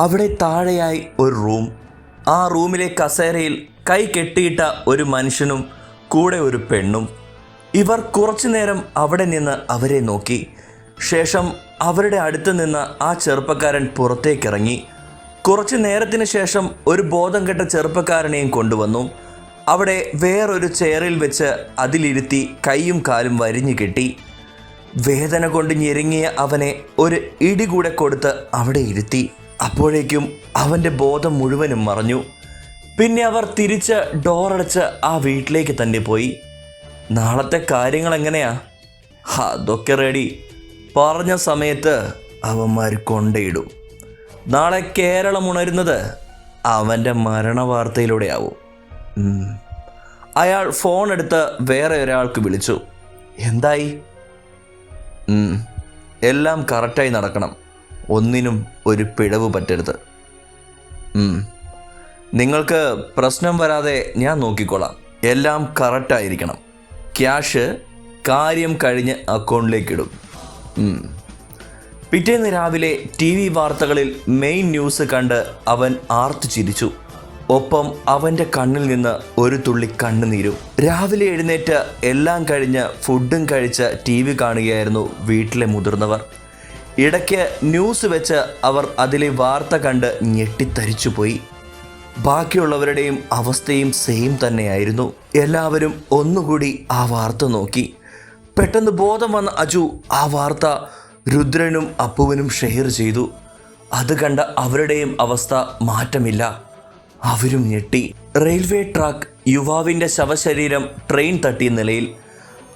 അവിടെ താഴെയായി ഒരു റൂം. ആ റൂമിലെ കസേരയിൽ കൈ കെട്ടിയിട്ട ഒരു മനുഷ്യനും കൂടെ ഒരു പെണ്ണും. ഇവർ കുറച്ചു നേരം അവിടെ നിന്ന് അവരെ നോക്കി. ശേഷം അവരുടെ അടുത്ത് നിന്ന് ആ ചെറുപ്പക്കാരൻ പുറത്തേക്കിറങ്ങി. കുറച്ചു നേരത്തിന് ശേഷം ഒരു ബോധം കെട്ട ചെറുപ്പക്കാരനെയും കൊണ്ടുവന്നു. അവിടെ വേറൊരു ചെയറിൽ വെച്ച് അതിലിരുത്തി കൈയും കാലും വരിഞ്ഞു കെട്ടി. വേദന കൊണ്ട് ഞെരുങ്ങിയ അവനെ ഒരു ഇടി കൂടെ കൊടുത്ത് അവിടെ ഇരുത്തി. അപ്പോഴേക്കും അവന്റെ ബോധം മുഴുവനും മറഞ്ഞു. പിന്നെ അവർ തിരിച്ച് ഡോറടച്ച് ആ വീട്ടിലേക്ക് തന്നെ പോയി. നാളത്തെ കാര്യങ്ങൾ എങ്ങനെയാ? അതൊക്കെ റെഡി പറഞ്ഞ സമയത്ത് അവന്മാർ കൊണ്ടയിടും. നാളെ കേരളം ഉണരുന്നത് അവന്റെ മരണവാർത്തയിലൂടെയാവും. വാർത്തയിലൂടെയാവും അയാൾ ഫോൺ എടുത്ത് വേറെ ഒരാൾക്ക് വിളിച്ചു. എന്തായി? എല്ലാം കറക്റ്റായി നടക്കണം. ഒന്നിനും ഒരു പിഴവ് പറ്റരുത്. നിങ്ങൾക്ക് പ്രശ്നം വരാതെ ഞാൻ നോക്കിക്കോളാം. എല്ലാം കറക്റ്റായിരിക്കണം ക്യാഷ് കാര്യം കഴിഞ്ഞ് അക്കൗണ്ടിലേക്ക് ഇടും. പിറ്റേന്ന് രാവിലെ ടി വി വാർത്തകളിൽ മെയിൻ ന്യൂസ് കണ്ട് അവൻ ആർത്തു ചിരിച്ചു. ഒപ്പം അവന്റെ കണ്ണിൽ നിന്ന് ഒരു തുള്ളി കണ്ണുനീരും. രാവിലെ എഴുന്നേറ്റ് എല്ലാം കഴിഞ്ഞ് ഫുഡും കഴിച്ച് ടി വി കാണുകയായിരുന്നു വീട്ടിലെ മുതിർന്നവർ. ഇടയ്ക്ക് ന്യൂസ് വെച്ച് അവർ അതിലെ വാർത്ത കണ്ട് ഞെട്ടിത്തരിച്ചുപോയി. ബാക്കിയുള്ളവരുടെയും അവസ്ഥയും സെയിം തന്നെയായിരുന്നു. എല്ലാവരും ഒന്നുകൂടി ആ വാർത്ത നോക്കി. പെട്ടെന്ന് ബോധം വന്ന അജു ആ വാർത്ത രുദ്രനും അപ്പുവിനും ഷെയർ ചെയ്തു. അത് കണ്ട അവരുടെയും അവസ്ഥ മാറ്റമില്ല. അവരും ഞെട്ടി. റെയിൽവേ ട്രാക്ക് യുവാവിന്റെ ശവശരീരം ട്രെയിൻ തട്ടിയ നിലയിൽ.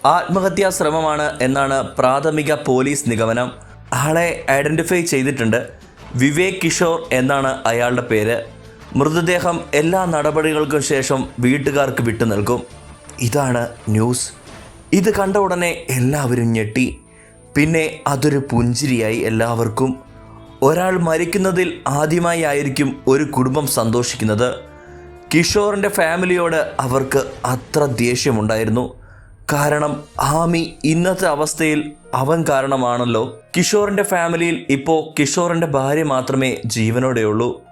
ആത്മഹത്യാ ശ്രമമാണ് എന്നാണ് പ്രാഥമിക പോലീസ് നിഗമനം. ആളെ ഐഡന്റിഫൈ ചെയ്തിട്ടുണ്ട് വിവേക് കിഷോർ എന്നാണ് അയാളുടെ പേര്. മൃതദേഹം എല്ലാ നടപടികൾക്കും ശേഷം വീട്ടുകാർക്ക് വിട്ടു നൽകും. ഇതാണ് ന്യൂസ്. ഇത് കണ്ട ഉടനെ എല്ലാവരും ഞെട്ടി. പിന്നെ അതൊരു പുഞ്ചിരിയായി എല്ലാവർക്കും. ഒരാൾ മരിക്കുന്നതിൽ ആദ്യമായി ആയിരിക്കും ഒരു കുടുംബം സന്തോഷിക്കുന്നത്. കിഷോറിന്റെ ഫാമിലിയോട് അവർക്ക് അത്ര ദേഷ്യമുണ്ടായിരുന്നു. കാരണം ആമി ഇന്നത്തെ അവസ്ഥയിൽ അവൻ കാരണമാണല്ലോ. കിഷോറിന്റെ ഫാമിലിയിൽ ഇപ്പോൾ കിഷോറിന്റെ ഭാര്യ മാത്രമേ ജീവനോടെയുള്ളൂ.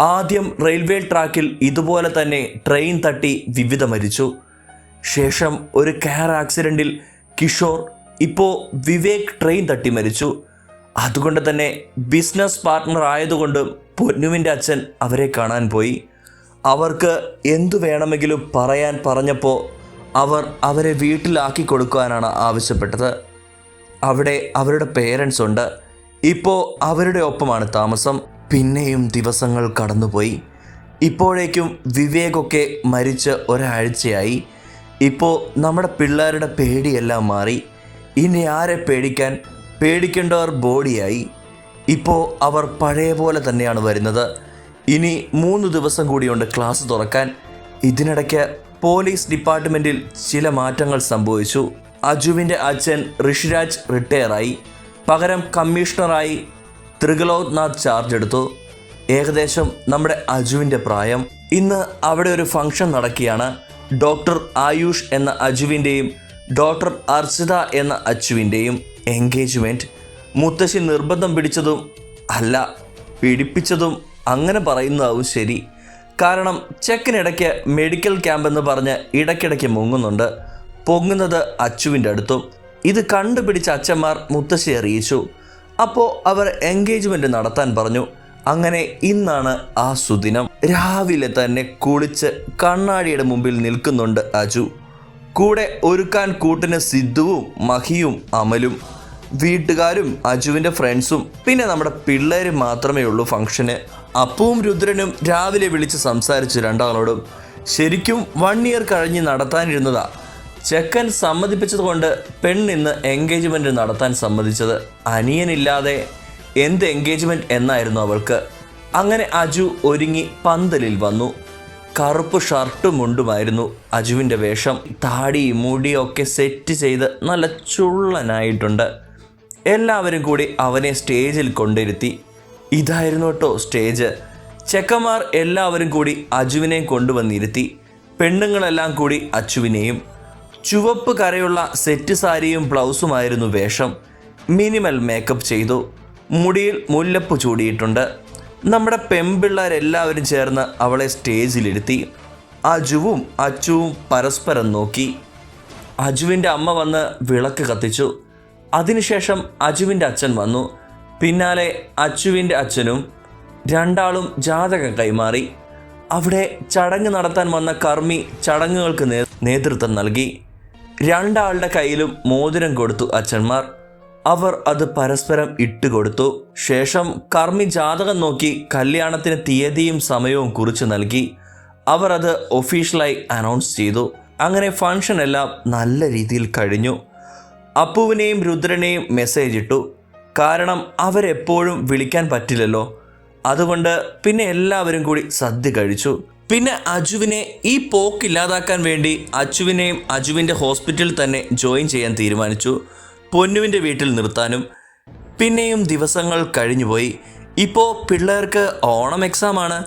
ആദ്യം റെയിൽവേ ട്രാക്കിൽ ഇതുപോലെ തന്നെ ട്രെയിൻ തട്ടി വിവിധ മരിച്ചു. ശേഷം ഒരു കാർ ആക്സിഡന്റിൽ കിഷോർ ഇപ്പോൾ വിവേക് ട്രെയിൻ തട്ടി മരിച്ചു. അതുകൊണ്ട് തന്നെ ബിസിനസ് പാർട്ട്ണർ ആയതുകൊണ്ട് പൊന്നുവിന്റെ അച്ഛൻ അവരെ കാണാൻ പോയി. അവർക്ക് എന്തു വേണമെങ്കിലും പറയാൻ പറഞ്ഞപ്പോൾ അവർ അവരെ വീട്ടിലാക്കി കൊടുക്കുവാനാണ് ആവശ്യപ്പെട്ടത്. അവിടെ അവരുടെ പേരൻസ് ഉണ്ട്. ഇപ്പോൾ അവരുടെ ഒപ്പമാണ് താമസം. പിന്നെയും ദിവസങ്ങൾ കടന്നുപോയി. ഇപ്പോഴേക്കും വിവേകൊക്കെ മരിച്ച് ഒരാഴ്ചയായി. ഇപ്പോൾ നമ്മുടെ പിള്ളേരുടെ പേടിയെല്ലാം മാറി. ഇനി ആരെ പേടിക്കാൻ പേടിക്കേണ്ടവർ ബോഡിയായി. ഇപ്പോൾ അവർ പഴയ പോലെ തന്നെയാണ് വരുന്നത്. ഇനി മൂന്ന് ദിവസം കൂടിയുണ്ട് ക്ലാസ് തുറക്കാൻ. ഇതിനിടയ്ക്ക് പോലീസ് ഡിപ്പാർട്ട്മെന്റിൽ ചില മാറ്റങ്ങൾ സംഭവിച്ചു. അജുവിന്റെ അച്ഛൻ ഋഷിരാജ് റിട്ടയറായി. പകരം കമ്മീഷണറായി ത്രികലോത് നാഥ് ചാർജ് എടുത്തു. ഏകദേശം നമ്മുടെ അജുവിന്റെ പ്രായം. ഇന്ന് അവിടെ ഒരു ഫംഗ്ഷൻ നടക്കുകയാണ്. ഡോക്ടർ ആയുഷ് എന്ന അജുവിന്റെയും ഡോക്ടർ അർച്ചിത എന്ന അച്ചുവിന്റെയും എൻഗേജ്മെന്റ് മുത്തശ്ശി നിർബന്ധം പിടിച്ചതും അല്ല പിടിപ്പിച്ചതും അങ്ങനെ പറയുന്നതാവും ശരി. കാരണം ചെക്കിനിടയ്ക്ക് മെഡിക്കൽ ക്യാമ്പ് എന്ന് പറഞ്ഞ് ഇടയ്ക്കിടയ്ക്ക് മുങ്ങുന്നുണ്ട്. പൊങ്ങുന്നത് അച്ചുവിന്റെ അടുത്തും. ഇത് കണ്ടുപിടിച്ച അച്ഛന്മാർ മുത്തശ്ശി അറിയിച്ചു. അപ്പോൾ അവർ എൻഗേജ്മെന്റ് നടത്താൻ പറഞ്ഞു. അങ്ങനെ ഇന്നാണ് ആ സുദിനം. രാവിലെ തന്നെ കുളിച്ച് കണ്ണാടിയുടെ മുമ്പിൽ നിൽക്കുന്നുണ്ട് അജു. കൂടെ ഒരുക്കാൻ കൂട്ടിന് സിദ്ധുവും മഹിയും അമലും. വീട്ടുകാരും അജുവിന്റെ ഫ്രണ്ട്സും. പിന്നെ നമ്മുടെ പിള്ളേരും മാത്രമേ ഉള്ളൂ ഫംഗ്ഷന്. അപ്പവും രുദ്രനും രാവിലെ വിളിച്ച് സംസാരിച്ചു രണ്ടാളോടും ശരിക്കും വൺ ഇയർ കഴിഞ്ഞ് നടത്താനിരുന്നതാ. ചെക്കൻ സമ്മതിപ്പിച്ചതുകൊണ്ട് പെണ്ണിന്ന് എൻഗേജ്മെന്റ് നടത്താൻ സമ്മതിച്ചത്. അനിയനില്ലാതെ എന്ത് എൻഗേജ്മെന്റ് എന്നായിരുന്നു അവൾക്ക്. അങ്ങനെ അജു ഒരുങ്ങി പന്തലിൽ വന്നു. കറുപ്പ് ഷർട്ടും മുണ്ടുമായിരുന്നു അജുവിന്റെ വേഷം. താടി മുടിയൊക്കെ സെറ്റ് ചെയ്ത് നല്ല ചുള്ളനായിട്ടുണ്ട്. എല്ലാവരും കൂടി അവനെ സ്റ്റേജിൽ കൊണ്ടിരുത്തി. ഇതായിരുന്നു കേട്ടോ സ്റ്റേജ്. ചെക്കന്മാർ എല്ലാവരും കൂടി അജുവിനെയും കൊണ്ടുവന്നിരുത്തി. പെണ്ണുങ്ങളെല്ലാം കൂടി അച്ചുവിനെയും. ചുവപ്പ് കരയുള്ള സെറ്റ് സാരിയും ബ്ലൗസുമായിരുന്നു വേഷം. മിനിമൽ മേക്കപ്പ് ചെയ്തു. മുടിയിൽ മുല്ലപ്പ് ചൂടിയിട്ടുണ്ട്. നമ്മുടെ പെമ്പിള്ളേരെല്ലാവരും ചേർന്ന് അവളെ സ്റ്റേജിലിരുത്തി. അജുവും അച്ചുവും പരസ്പരം നോക്കി. അജുവിന്റെ അമ്മ വന്ന് വിളക്ക് കത്തിച്ചു. അതിനുശേഷം അജുവിന്റെ അച്ഛൻ വന്നു. പിന്നാലെ അച്ചുവിന്റെ അച്ഛനും രണ്ടാളും ജാതകം കൈമാറി. അവിടെ ചടങ്ങ് നടത്താൻ വന്ന കർമ്മി ചടങ്ങുകൾക്ക് നേതൃത്വം നൽകി. രണ്ടാളുടെ കയ്യിലും മോതിരം കൊടുത്തു അച്ഛന്മാർ. അവർ അത് പരസ്പരം ഇട്ടുകൊടുത്തു ശേഷം കർമ്മി ജാതകം നോക്കി കല്യാണത്തിന് തീയതിയും സമയവും കുറിച്ച് നൽകി. അവർ അത് ഒഫീഷ്യലായി അനൗൺസ് ചെയ്തു. അങ്ങനെ ഫംഗ്ഷൻ എല്ലാം നല്ല രീതിയിൽ കഴിഞ്ഞു. അപ്പുവിനെയും രുദ്രനെയും മെസ്സേജ് ഇട്ടു. കാരണം അവരെപ്പോഴും വിളിക്കാൻ പറ്റില്ലല്ലോ. അതുകൊണ്ട് പിന്നെ എല്ലാവരും കൂടി സദ്യ കഴിച്ചു. പിന്നെ അജുവിനെ ഈ പോക്ക് ഇല്ലാതാക്കാൻ വേണ്ടി അജുവിനെയും അജുവിന്റെ ഹോസ്പിറ്റലിൽ തന്നെ ജോയിൻ ചെയ്യാൻ തീരുമാനിച്ചു. പൊന്നുവിന്റെ വീട്ടിൽ നിർത്താനും പിന്നെയും ദിവസങ്ങൾ കഴിഞ്ഞുപോയി ഇപ്പോൾ പിള്ളേർക്ക് ഓണം എക്സാമാണ്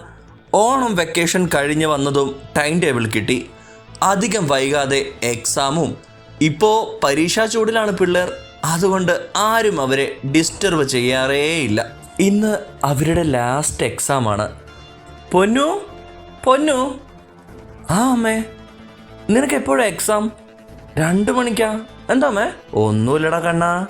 ഓണം വെക്കേഷൻ കഴിഞ്ഞ് വന്നതും ടൈം ടേബിൾ കിട്ടി. അധികം വൈകാതെ എക്സാമും ഇപ്പോൾ പരീക്ഷാ ചൂടിലാണ് പിള്ളേർ അതുകൊണ്ട് ആരും അവരെ ഡിസ്റ്റർബ് ചെയ്യാറേയില്ല. ഇന്ന് അവരുടെ ലാസ്റ്റ് എക്സാമാണ് പൊന്നു? പൊന്നു? ആ അമ്മേ. നിനക്ക് എപ്പോഴും എക്സാം രണ്ട് മണിക്കാ? എന്താ അമ്മേ? ഒന്നുമില്ലടാ കണ്ണാ.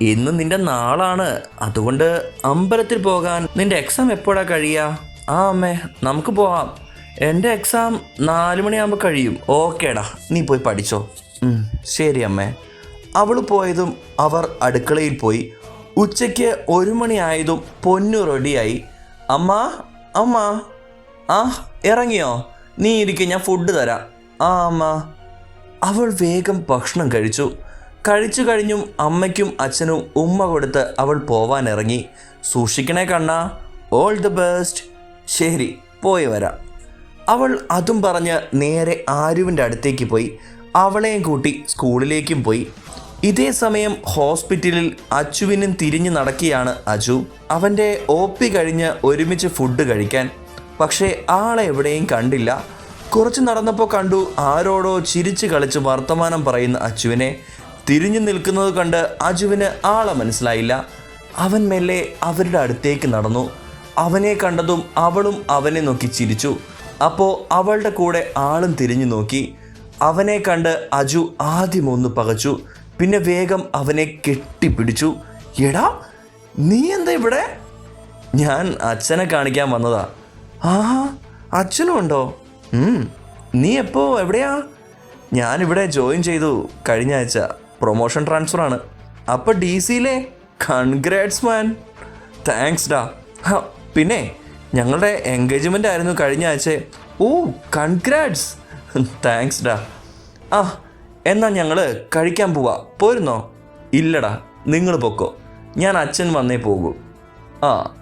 ഇന്ന് നിന്റെ നാളാണ്. അതുകൊണ്ട് അമ്പലത്തിൽ പോകാൻ നിന്റെ എക്സാം എപ്പോഴാ കഴിയുക ആ അമ്മേ നമുക്ക് പോവാം. എന്റെ എക്സാം നാല് മണിയാകുമ്പോൾ കഴിയും. ഓക്കേടാ. നീ പോയി പഠിച്ചോ. ശരി അമ്മേ. അവൾ പോയതും അവർ അടുക്കളയിൽ പോയി. ഉച്ചയ്ക്ക് ഒരു മണിയായതും പൊന്നു റെഡിയായി. അമ്മ അമ്മ ആ ഇറങ്ങിയോ? നീ ഇരിക്കും ഞാൻ ഫുഡ് തരാം. ആ അമ്മ. അവൾ വേഗം ഭക്ഷണം കഴിച്ചു. കഴിച്ചു കഴിഞ്ഞും അമ്മയ്ക്കും അച്ഛനും ഉമ്മ കൊടുത്ത് അവൾ പോവാൻ ഇറങ്ങി സൂക്ഷിക്കണേ കണ്ണ ഓൾ ദി ബെസ്റ്റ് ശരി പോയി വരാം. അവൾ അതും പറഞ്ഞ് നേരെ ആരുവിന്റെ അടുത്തേക്ക് പോയി. അവളെയും കൂട്ടി സ്കൂളിലേക്കും പോയി. ഇതേ സമയം ഹോസ്പിറ്റലിൽ അച്ചുവിനും തിരിഞ്ഞു നടക്കുകയാണ് അജു. അവന്റെ ഒ പി കഴിഞ്ഞ് ഒരുമിച്ച് ഫുഡ് കഴിക്കാൻ. പക്ഷേ ആളെ എവിടെയും കണ്ടില്ല. കുറച്ച് നടന്നപ്പോൾ കണ്ടു ആരോടോ ചിരിച്ചു കളിച്ച് വർത്തമാനം പറയുന്ന അച്ചുവിനെ. തിരിഞ്ഞു നിൽക്കുന്നത് കണ്ട് അജുവിന് ആളെ മനസ്സിലായില്ല. അവൻ മെല്ലെ അവരുടെ അടുത്തേക്ക് നടന്നു. അവനെ കണ്ടതും അവളും അവനെ നോക്കി ചിരിച്ചു. അപ്പോൾ അവളുടെ കൂടെ ആളും തിരിഞ്ഞു നോക്കി. അവനെ കണ്ട് അജു ആദ്യം ഒന്ന് പകച്ചു. പിന്നെ വേഗം അവനെ കെട്ടിപ്പിടിച്ചു. എടാ നീ എന്താ ഇവിടെ? ഞാൻ അച്ഛനെ കാണിക്കാൻ വന്നതാ. ആ അച്ഛനും ഉണ്ടോ? നീ എപ്പോ എവിടെയാ? ഞാനിവിടെ ജോയിൻ ചെയ്തു കഴിഞ്ഞ ആഴ്ച. പ്രൊമോഷൻ ട്രാൻസ്ഫർ ആണ്. അപ്പോൾ ഡി സിയിലെ കൺഗ്രാറ്റ്സ് മാൻ താങ്ക്സ് ഡാ പിന്നെ ഞങ്ങളുടെ എൻഗേജ്മെന്റ് ആയിരുന്നു കഴിഞ്ഞ ആഴ്ച. ഓ കൺഗ്രാറ്റ്സ് താങ്ക്സ് ഡാ ആ എന്നാൽ ഞങ്ങൾ കഴിക്കാൻ പോവാ. പോരുന്നോ? ഇല്ലടാ നിങ്ങൾ പൊക്കോ. ഞാൻ അച്ഛൻ വന്നേ പോകൂ. ആ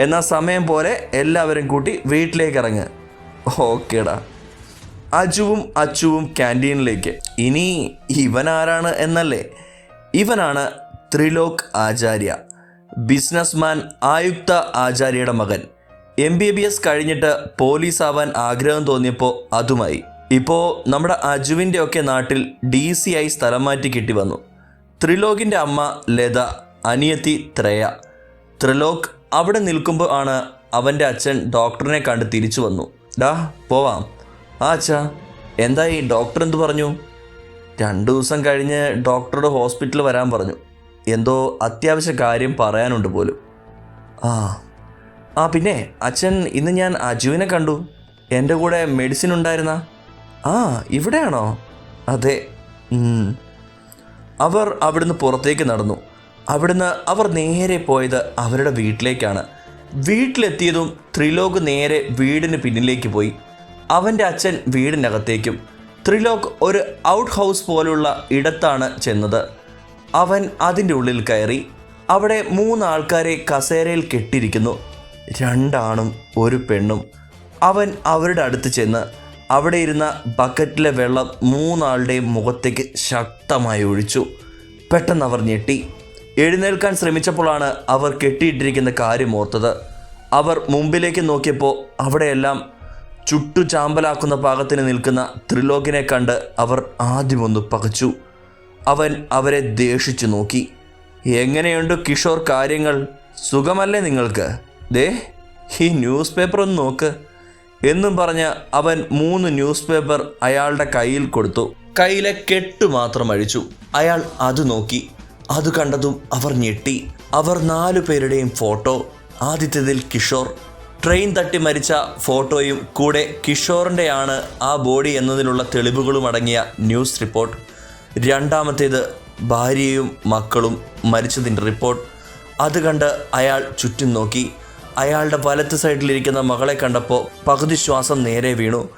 എന്നാൽ സമയം പോലെ എല്ലാവരും കൂട്ടി വീട്ടിലേക്ക് ഇറങ്ങ്. ഓക്കേടാ. അജുവും അച്ചുവും ക്യാന്റീനിലേക്ക്. ഇനി ഇവൻ ആരാണ് എന്നല്ലേ? ഇവനാണ് ത്രിലോക് ആചാര്യ. ബിസിനസ്മാൻ ആയുക്ത ആചാര്യയുടെ മകൻ. എം ബി ബി എസ് കഴിഞ്ഞിട്ട് പോലീസ് ആവാൻ ആഗ്രഹം തോന്നിയപ്പോൾ അതുമായി. ഇപ്പോൾ നമ്മുടെ അജുവിന്റെ ഒക്കെ നാട്ടിൽ ഡി സി ആയി സ്ഥലം മാറ്റി കിട്ടി വന്നു. ത്രിലോകിന്റെ അമ്മ ലത അനിയത്തി ത്രയ. ത്രിലോക് അവിടെ നിൽക്കുമ്പോൾ ആണ് അവന്റെ അച്ഛൻ ഡോക്ടറിനെ കണ്ട് തിരിച്ചു വന്നു. ഡാ പോവാം. ആ അച്ഛാ എന്തായി ഡോക്ടർ എന്തു പറഞ്ഞു? രണ്ടു ദിവസം കഴിഞ്ഞ് ഡോക്ടറുടെ ഹോസ്പിറ്റലിൽ വരാൻ പറഞ്ഞു. എന്തോ അത്യാവശ്യ കാര്യം പറയാനുണ്ട് പോലും. ആ ആ പിന്നെ അച്ഛൻ ഇന്ന് ഞാൻ അജുവിനെ കണ്ടു. എന്റെ കൂടെ മെഡിസിൻ ഉണ്ടായിരുന്ന? ആ ഇവിടെയാണോ? അതെ അവർ അവിടുന്ന് പുറത്തേക്ക് നടന്നു. അവിടുന്ന് അവർ നേരെ പോയത് അവരുടെ വീട്ടിലേക്കാണ്. വീട്ടിലെത്തിയതും ത്രിലോക് നേരെ വീടിന് പിന്നിലേക്ക് പോയി. അവന്റെ അച്ഛൻ വീടിനകത്തേക്കും. ത്രിലോക് ഒരു ഔട്ട് ഹൗസ് പോലുള്ള ഇടത്താണ് ചെന്നത്. അവൻ അതിന്റെ ഉള്ളിൽ കയറി. അവിടെ മൂന്നാൾക്കാരെ കസേരയിൽ കെട്ടിയിരിക്കുന്നു. രണ്ടാണും ഒരു പെണ്ണും. അവൻ അവരുടെ അടുത്ത് ചെന്ന് അവിടെ ഇരുന്ന ബക്കറ്റിലെ വെള്ളം മൂന്നാളുടെയും മുഖത്തേക്ക് ശക്തമായി ഒഴിച്ചു. പെട്ടെന്ന് അവർ ഞെട്ടി. എഴുന്നേൽക്കാൻ ശ്രമിച്ചപ്പോഴാണ് അവർ കെട്ടിയിട്ടിരിക്കുന്ന കാര്യം ഓർത്തത്. അവർ മുമ്പിലേക്ക് നോക്കിയപ്പോൾ അവിടെയെല്ലാം ചുട്ടു ചാമ്പലാക്കുന്ന പാകത്തിന് നിൽക്കുന്ന ത്രിലോകിനെ കണ്ട് അവർ ആദ്യമൊന്ന് പകച്ചു. അവൻ അവരെ ദേഷിച്ചു നോക്കി. എങ്ങനെയുണ്ട് കിഷോർ കാര്യങ്ങൾ? സുഖമല്ലേ നിങ്ങൾക്ക്? ദേ ഈ ന്യൂസ് പേപ്പർ ഒന്ന് നോക്ക്. എന്നും പറഞ്ഞ് അവൻ മൂന്ന് ന്യൂസ് പേപ്പർ അയാളുടെ കയ്യിൽ കൊടുത്തു. കയ്യിലെ കെട്ട് മാത്രം അഴിച്ചു. അയാൾ അത് നോക്കി. അത് കണ്ടതും അവർ ഞെട്ടി. അവർ നാലു പേരുടെയും ഫോട്ടോ. ആദ്യത്തേതിൽ കിഷോർ. ട്രെയിൻ തട്ടി മരിച്ച ഫോട്ടോയും കൂടെ കിഷോറിന്റെയാണ് ആ ബോഡി എന്നതിനുള്ള തെളിവുകളും അടങ്ങിയ ന്യൂസ് റിപ്പോർട്ട്. രണ്ടാമത്തേത് ഭാര്യയും മക്കളും മരിച്ചതിന്റെ റിപ്പോർട്ട്. അത് കണ്ട് അയാൾ ചുറ്റും നോക്കി. അയാളുടെ വലത്ത് സൈഡിലിരിക്കുന്ന മകളെ കണ്ടപ്പോൾ പകുതി ശ്വാസം നേരെ വീണു.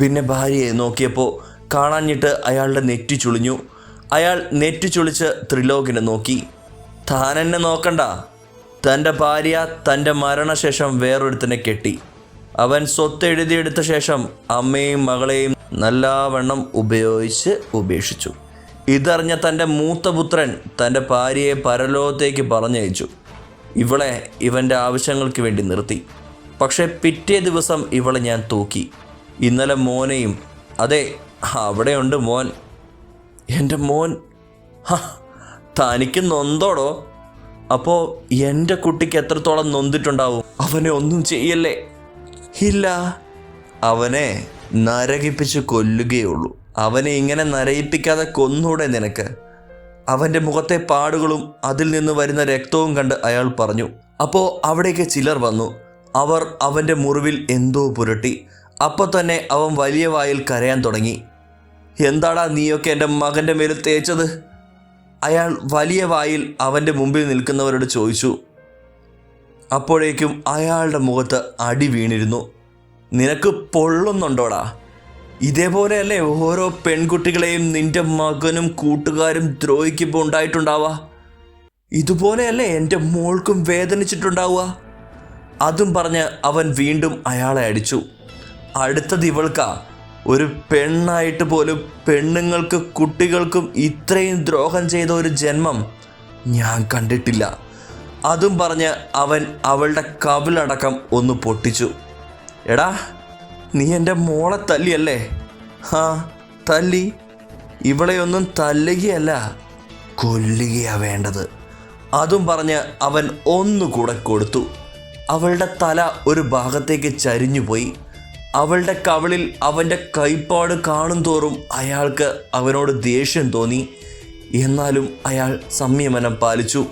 പിന്നെ ഭാര്യയെ നോക്കിയപ്പോൾ കാണാഞ്ഞിട്ട് അയാളുടെ നെറ്റി ചുളിഞ്ഞു. അയാൾ നെറ്റി ചുളിച്ച് ത്രിലോകിനെ നോക്കി. താൻ എന്നെ നോക്കണ്ട. തന്റെ ഭാര്യ തന്റെ മരണശേഷം വേറൊരുത്തനെ കെട്ടി. അവൻ സ്വത്ത് എഴുതിയെടുത്ത ശേഷം അമ്മയും മകളെയും നല്ലവണ്ണം ഉപയോഗിച്ച് ഉപേക്ഷിച്ചു. ഇതറിഞ്ഞ തന്റെ മൂത്ത പുത്രൻ തന്റെ ഭാര്യയെ പരലോകത്തേക്ക് പറഞ്ഞയച്ചു. ഇവളെ ഇവന്റെ ആവശ്യങ്ങൾക്ക് വേണ്ടി നിർത്തി. പക്ഷേ പിറ്റേ ദിവസം ഇവളെ ഞാൻ തൂക്കി. ഇന്നലെ മോനെയും അതെ അവിടെയുണ്ട് മോൻ. എന്റെ മോൻ തനിക്ക് നൊന്തോടോ? അപ്പോൾ എന്റെ കുട്ടിക്ക് എത്രത്തോളം നൊന്തിട്ടുണ്ടാവും? അവനെ ഒന്നും ചെയ്യല്ലേ? ഇല്ല. അവനെ നരകിപ്പിച്ച് കൊല്ലുകയുള്ളൂ അവനെ ഇങ്ങനെ നരയിപ്പിക്കാതെ കൊന്നൂടെ നിനക്ക്? അവന്റെ മുഖത്തെ പാടുകളും അതിൽ നിന്ന് വരുന്ന രക്തവും കണ്ട് അയാൾ പറഞ്ഞു അപ്പോൾ അവിടേക്ക് ചിലർ വന്നു. അവർ അവന്റെ മുറിവിൽ എന്തോ പുരട്ടി. അപ്പോൾ തന്നെ അവൻ വലിയ വായിൽ കരയാൻ തുടങ്ങി. എന്താടാ നീയൊക്കെ എന്റെ മകന്റെ മേൽ തേച്ചത്? അയാൾ വലിയ വായിൽ അവന്റെ മുമ്പിൽ നിൽക്കുന്നവരോട് ചോദിച്ചു അപ്പോഴേക്കും അയാളുടെ മുഖത്ത് അടി വീണിരുന്നു. നിനക്ക് പൊള്ളുന്നുണ്ടോടാ? ഇതേപോലെയല്ലേ ഓരോ പെൺകുട്ടികളെയും നിന്റെ മകനും കൂട്ടുകാരും ദ്രോഹിക്കുമ്പോൾ ഉണ്ടായിട്ടുണ്ടാവുക? ഇതുപോലെയല്ലേ എന്റെ മോൾക്കും വേദനിച്ചിട്ടുണ്ടാവുക? അതും പറഞ്ഞ് അവൻ വീണ്ടും അയാളെ അടിച്ചു. അടുത്തത് ഇവൾക്ക. ഒരു പെണ്ണായിട്ട് പോലും പെണ്ണുങ്ങൾക്ക് കുട്ടികൾക്കും ഇത്രയും ദ്രോഹം ചെയ്ത ഒരു ജന്മം ഞാൻ കണ്ടിട്ടില്ല. അതും പറഞ്ഞ് അവൻ അവളുടെ കവിളടക്കം ഒന്ന് പൊട്ടിച്ചു. എടാ നീ എന്റെ മോളെ തല്ലിയല്ലേ? ആ തല്ലി. ഇവളെയൊന്നും തല്ലുകയല്ല കൊല്ലുകയാ വേണ്ടത്. അതും പറഞ്ഞ് അവൻ ഒന്നുകൂടെ കൊടുത്തു. അവളുടെ തല ഒരു ഭാഗത്തേക്ക് ചരിഞ്ഞുപോയി അവളുടെ കവളിൽ അവന്റെ കൈപ്പാട് കാണും തോറും അയാൾക്ക് അവനോട് ദേഷ്യം തോന്നി. എന്നാലും അയാൾ സംയമനം പാലിച്ചു.